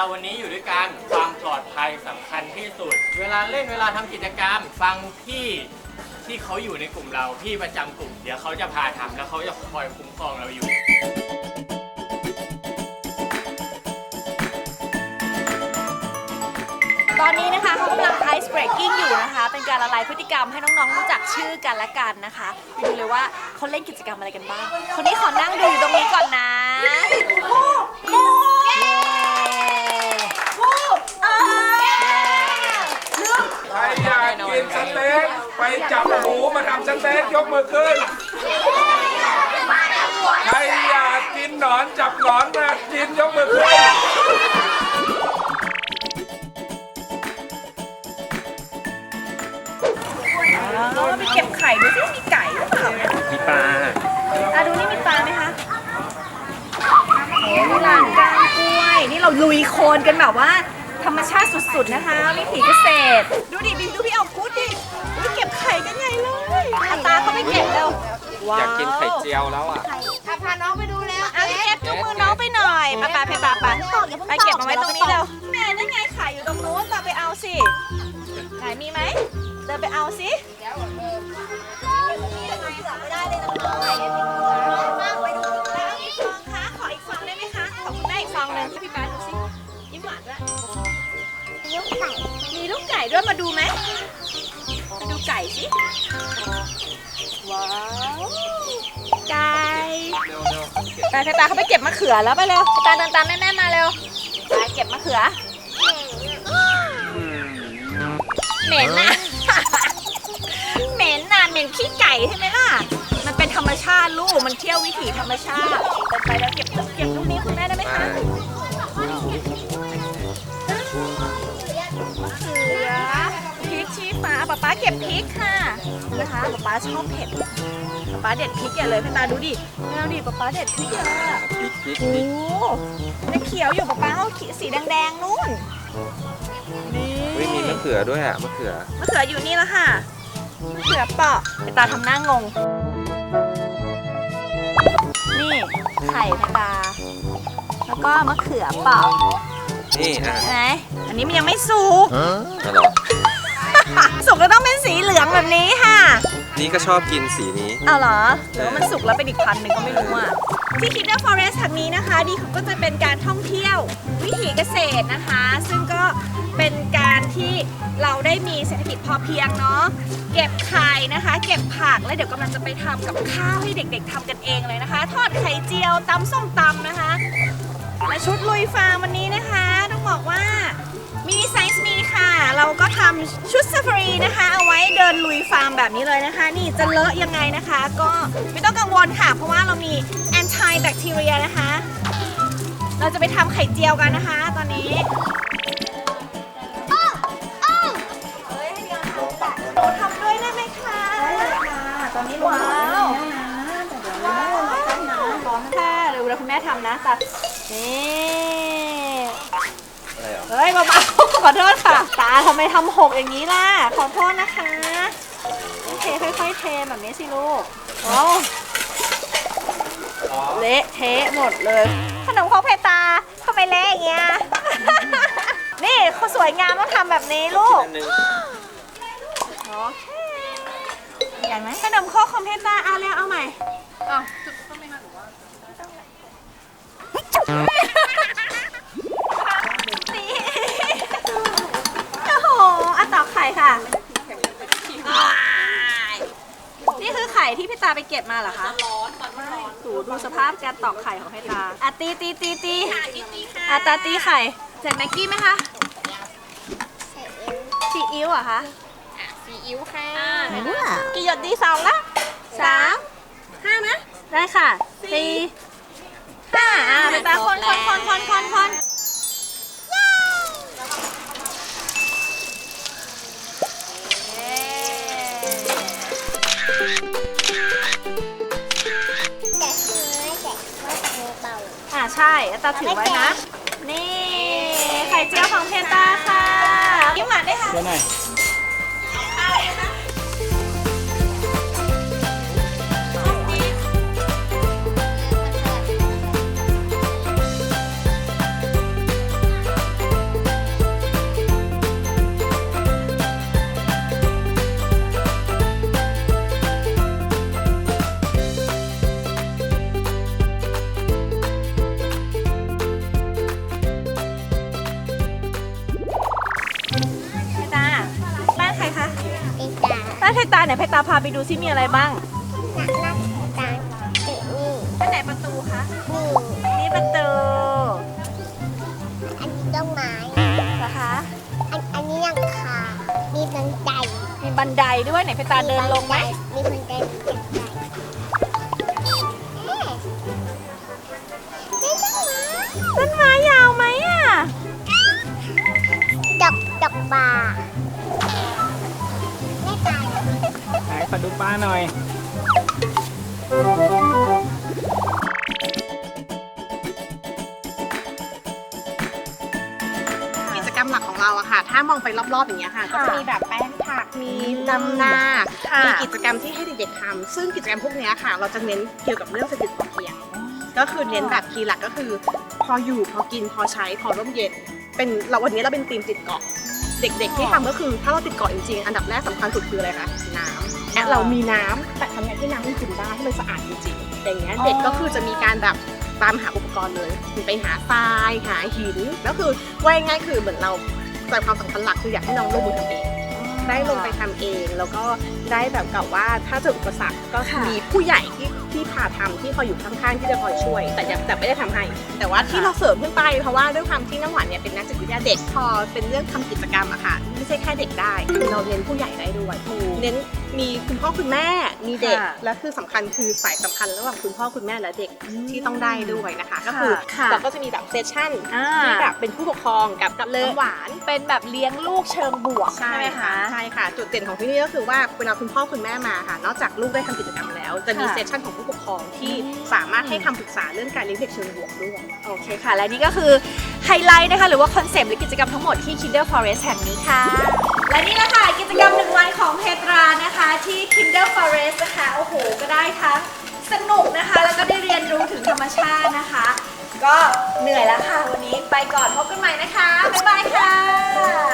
เราวันนี้อยู่ด้วยกันความปลอดภัยสำคัญที่สุด เวลาเล่นเวลาทำกิจกรรม ฟังพี่ที่เขาอยู่ในกลุ่มเราพี่ประจำกลุ่ม เดี๋ยวเขาจะพาทำแล้วเขาจะคอยคุ้มครองเราอยู่ ตอนนี้นะคะเขากำลัง ice breaking อยู่นะคะ เป็นการละลายพฤติกรรมให้น้องๆรู้จักชื่อกันและกันนะคะไปดูเลยว่าเขาเล่นกิจกรรมอะไรกันบ้าง คนนี้ขอนั่งดูอยู่ตรงนี้ก่อนนะำสเต็กยกมือขึ้น ใครอยากกินหนอนจับหนอนมากินยกมือขึ้น เราไปเก็บไข่ดูสิมีไก่หรือเปล่ามีปลาอะดูนี่มีปลาไหมคะโอ้นี่ลานกลางกล้วย นี่เราลุยโคลนกันแบบว่า ธรรมชาติสุดๆนะคะ วิถีเกษตร ดูดิบินดูพี่เอาพูดดิไปเก็บไข่กันใหญ่เลย ไปเก็บเร็วว้าวอยากกินไข่เจียวแล้วอะพาน้องไปดูแล้วอะพี่เอฟจุกมือน้องไปหน่อยไปไปไปไปไปไปเก็บมาไว้ตรงนี้เร็วแม่นั่นไงไข่อยู่ตรงนู้นเราไปเอาสิไหนมีไหมเดินไปเอาสิไม่ได้เลยน้องๆไหนเอ็มไปดูแล้วอีกฟองคะขออีกฟองได้ไหมคะขอคุณแม่อีกฟองหนึงให้พี่แป๊ดดูสิยิ้มหวานด้วยมีลูกไก่มีลูกไก่ด้วยมาดูไหม มาดูไก่สิว้าวไก่ไปเพตาเขาไปเก็บมะเขือแล้วไปเร็วเพตาเดินตามแม่ๆมาเร็วไปเก็บมะเขือ เหม็นนะ เหม็นนะเหม็นขี้ไก่ใช่ไหมล่ะ มันเป็นธรรมชาติลูก มันเที่ยววิถีธรรมชาติเดินไปแล้วเก็บเก็บลูกนี้คุณแม่ได้ไหมคะมะ ป๊าป๊าเก็บพริกค่ะนะคะป๊าป๊าชอบเผ็ดป๊าป๊าเด็ดพริกอย่าเลยเพตาดูดิแมวดิป๊าป๊าเด็ดพริกอย่าพริกพริกโอ้ยังเขียวอยู่ป๊าป๊าเอาสีแดงๆนู่นนี่ไม่มีมะเขือด้วยอะมะเขือมะเขืออยู่นี่แล้วค่ะมะเขือเปาะไปตาทำหน้างง นี่ไข่ไปตา แล้วก็มะเขือเปาะนี่อะใช่ไหมอันนี้มันยังไม่สุกอะไรอ สุกแล้วต้องเป็นสีเหลืองแบบนี้ค่ะ นี่ก็ชอบกินสีนี้เอาเหรอหรือว่ามันสุกแล้วเป็นอีกพันหนึ่งก็ไม่รู้อะ ที่ Kinder Forest แห่งนี้นะคะ ดีเขาก็จะเป็นการท่องเที่ยววิถีเกษตรนะคะ ซึ่งก็เป็นการที่เราได้มีเศรษฐกิจพอเพียงเนาะ เก็บไข่นะคะ เก็บผัก แล้วเดี๋ยวกำลังจะไปทำกับข้าวให้เด็กๆทำกันเองเลยนะคะ ทอดไข่เจียวตำส้มตำนะคะและชุดลุยฟาร์มวันนี้นะคะ ต้องบอกว่า มินิไซส์มีค่ะ เราก็ทำชุดซ a ฟ a รีนะคะ เอาไว้เดินลุยฟาร์มแบบนี้เลยนะคะ นี่จะเลอะยังไงนะคะ ก็ไม่ต้องกังวลค่ะ เพราะว่าเรามี anti bacteria นะคะ เราจะไปทำไข่เจียวกันนะคะ ตอนนี้เฮ้ยให้เดี๋ยวหนูทำด้วยได้ไหมคะตอนนี้ว้าวว้าวค่ะเดี๋ยวคุณแม่ทำนะแต่นี่ อะไรอะเฮ้ยเบาๆขอโทษค่ะ ตาทำไมทำหกอย่างนี้ล่ะ ขอโทษนะคะเทค่อยๆเทแบบนี้สิลูกโอ้เละเทะหมดเลย ขนมของเพตาทำไมเละอย่างเงี้ย นี่เขาสวยงามต้องทำแบบนี้ลูกอันหนึงโอเคใหญ่ไหมขนมโคกของเพตาเอาแล้วเอาใหม่นี่ เก็บมาเหรอคะร้อนตอนร้อนดูดูสภาพการตอกไข่ของพี่ตาอะตีตีตีตีอะตาตีไข่ใส่แม็กกี้ไหมคะซีอิ๊วเหรอะคะซีอิ๊วค่ะกี่หยดดีสองละสามห้านะได้ค่ะสี่ห้าอ่าเป็นตาคนคนคนคนคนคน อ่าใช่แล้วตาถือไว้นะ นี่ ไข่เจียวของเพนตาค่ะยิ้มหวานด้วยค่ะ เดี๋ยวหน่อย พตาไหนเพตาพาไปดูซิมีอะไรบ้างนักนักตาเอ็นี่ไปไหนประตูคะนี่นี่ประตู อันนี้ต้นไม้นะคะ อันอันนี้ยังคามีบันไดมีบันไดด้วยไหนเพตาเดินลงไหมมีบันไดมีบันไดต้นไม้ต้นไม้ยาวไหมอะดอกดอกบา ไหนขอดูป้าหน่อย กิจกรรมหลักของเราอะค่ะ ถ้ามองไปรอบๆอย่างเงี้ยค่ะ ก็จะมีแบบแป้งผัก มีดำนา ค่ะมีกิจกรรมที่ให้เด็กๆทำ ซึ่งกิจกรรมพวกเนี้ยค่ะ เราจะเน้นเกี่ยวกับเรื่องเศรษฐกิจพอเพียง ก็คือเน้นแบบคีย์หลักก็คือ พออยู่ พอกิน พอใช้ พอร่มเย็น เป็นเราวันนี้เราเป็นทีมติดเกาะ เด็กๆที่ทำก็คือถ้าเราติดเกาะจริงๆ อันดับแรกสำคัญสุดคืออะไรคะ น้ำ และเรามีน้ำแต่ทำไงให้น้ำมันกินได้ให้มันสะอาดจริงๆอย่างเงี้ยเด็กก็คือจะมีการแบบตามหาอุปกรณ์เลยไปหาทรายหาหินแล้วคือว่าง่ายๆคือเหมือนเราใจความสำคัญหลักคืออยากให้น้องลงมือทำเอง ได้ลงไปทำเองแล้วก็ ได้แบบกับว่าถ้าเจออุปสรรคก็ค่ะมีผู้ใหญ่ที่ที่พาทำที่คอยอยู่ข้างๆที่จะคอยช่วย แต่ยังแต่ไม่ได้ทำให้แต่ว่าที่เราเสริมขึ้นไปเพราะว่าด้วยความที่น้ำหวานเนี่ยเป็นนักจิตวิทยาเด็กพอเป็นเรื่องทำกิจกรรมอะค่ะไม่ใช่แค่เด็กได้เราเน้นผู้ใหญ่ได้ด้วยเน้นมีคุณพ่อคุณแม่มีเด็กค่ะและคือสำคัญคือสายสำคัญระหว่างคุณพ่อคุณแม่และเด็กที่ต้องได้ด้วยนะคะ ก็คือค่ะเราก็จะมีแบบเซสชั่นอ่าที่แบบเป็นผู้ปกครองกับกับน้ำหวานเป็นแบบเลี้ยงลูกเชิงบวกใช่ไหมคะใช่ค่ะ จุดเด่นของที่นี่ก็คือว่าเวลาคุณพ่อคุณแม่มาค่ะ นอกจากลูกได้ทำกิจกรรมแล้ว จะมีค่ะเซสชั่นของผู้ปกครองที่สามารถให้คำปรึกษาเรื่องการเลี้ยงเด็กเชิงบวกด้วย โอเคค่ะ และนี่ก็คือไฮไลท์นะคะ หรือว่าคอนเซปต์หรือกิจกรรมทั้งหมดที่ Kinder Forest แห่งนี้ค่ะ และนี่แหละค่ะ กิจกรรมหนึ่งวันของเพตรานะคะ ที่ Kinder Forest นะคะโอ้โห ก็ได้ทั้งสนุกนะคะ แล้วก็ได้เรียนรู้ถึงธรรมชาตินะคะ ก็เหนื่อยแล้วค่ะ วันนี้ไปก่อนพบกันใหม่นะคะ บ๊ายบายค่ะ